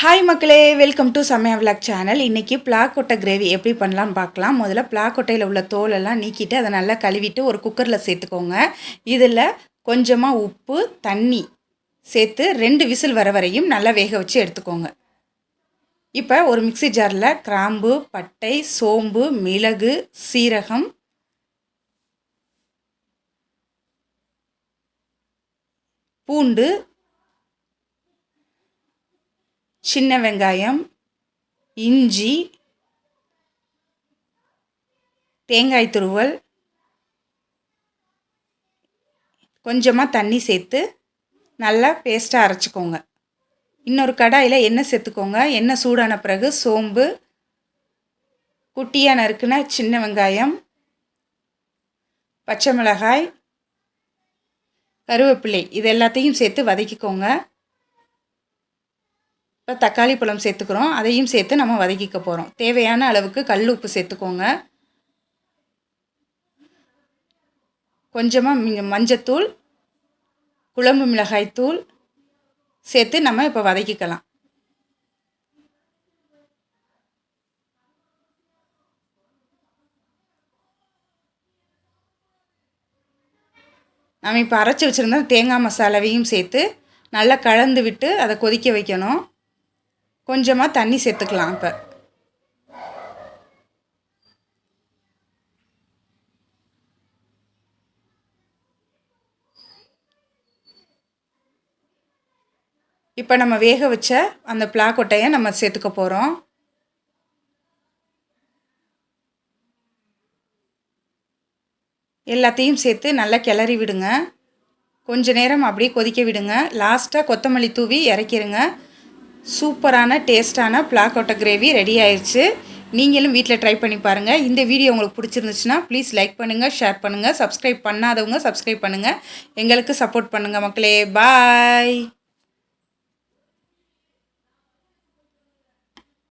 Hi மக்களே welcome to Samaya vlog channel இன்றைக்கி கொட்டை கிரேவி எப்படி பண்ணலான்னு பார்க்கலாம். முதல்ல கொட்டையில் உள்ள தோலெல்லாம் நீக்கிட்டு அதை நல்லா கழுவிட்டு ஒரு குக்கரில் சேர்த்துக்கோங்க. இதில் கொஞ்சமாக உப்பு தண்ணி சேர்த்து ரெண்டு விசில் வர வரையும் நல்லா வேக வச்சு எடுத்துக்கோங்க. இப்போ ஒரு மிக்சி ஜாரில் கிராம்பு பட்டை சோம்பு மிளகு சீரகம் பூண்டு சின்ன வெங்காயம் இஞ்சி தேங்காய் துருவல் கொஞ்சமாக தண்ணி சேர்த்து நல்லா பேஸ்ட்டாக அரைச்சிக்கோங்க. இன்னொரு கடாயில் எண்ணெய் சேர்த்துக்கோங்க. எண்ணெய் சூடான பிறகு சோம்பு குட்டியாக நறுக்குன சின்ன வெங்காயம் பச்சை மிளகாய் கருவேப்பிலை இது எல்லாத்தையும் சேர்த்து வதக்கிக்கோங்க. இப்போ தக்காளி பழம் சேர்த்துக்கிறோம். அதையும் சேர்த்து நம்ம வதக்கிக்க போகிறோம் தேவையான அளவுக்கு கல் உப்பு சேர்த்துக்கோங்க. கொஞ்சமாக மஞ்சத்தூள் குழம்பு மிளகாய் தூள் சேர்த்து நம்ம இப்போ வதக்கிக்கலாம். நம்ம இப்போ அரைச்சி வச்சுருந்தா தேங்காய் மசாலாவையும் சேர்த்து நல்லா கலந்து விட்டு அதை கொதிக்க வைக்கணும். கொஞ்சமாக தண்ணி சேர்த்துக்கலாம் இப்போ. இப்போ நம்ம வேக வச்ச அந்த பிளாக்கொட்டையை நம்ம சேர்த்துக்க போகிறோம் எல்லாத்தையும் சேர்த்து நல்லா கிளறி விடுங்க. கொஞ்ச நேரம் அப்படியே கொதிக்க விடுங்க. லாஸ்ட்டாக கொத்தமல்லி தூவி இறக்கிடுங்க சூப்பரான டேஸ்ட்டான பிளாக்கோட்டை கிரேவி ரெடி ஆயிடுச்சு நீங்களும் வீட்டில் ட்ரை பண்ணி பாருங்கள் இந்த வீடியோ உங்களுக்கு பிடிச்சிருந்துச்சுன்னா ப்ளீஸ் லைக் பண்ணுங்கள் ஷேர் பண்ணுங்கள் சப்ஸ்கிரைப் பண்ணாதவங்க சப்ஸ்கிரைப் பண்ணுங்கள் எங்களுக்கு சப்போர்ட் பண்ணுங்கள் மக்களே. பாய்.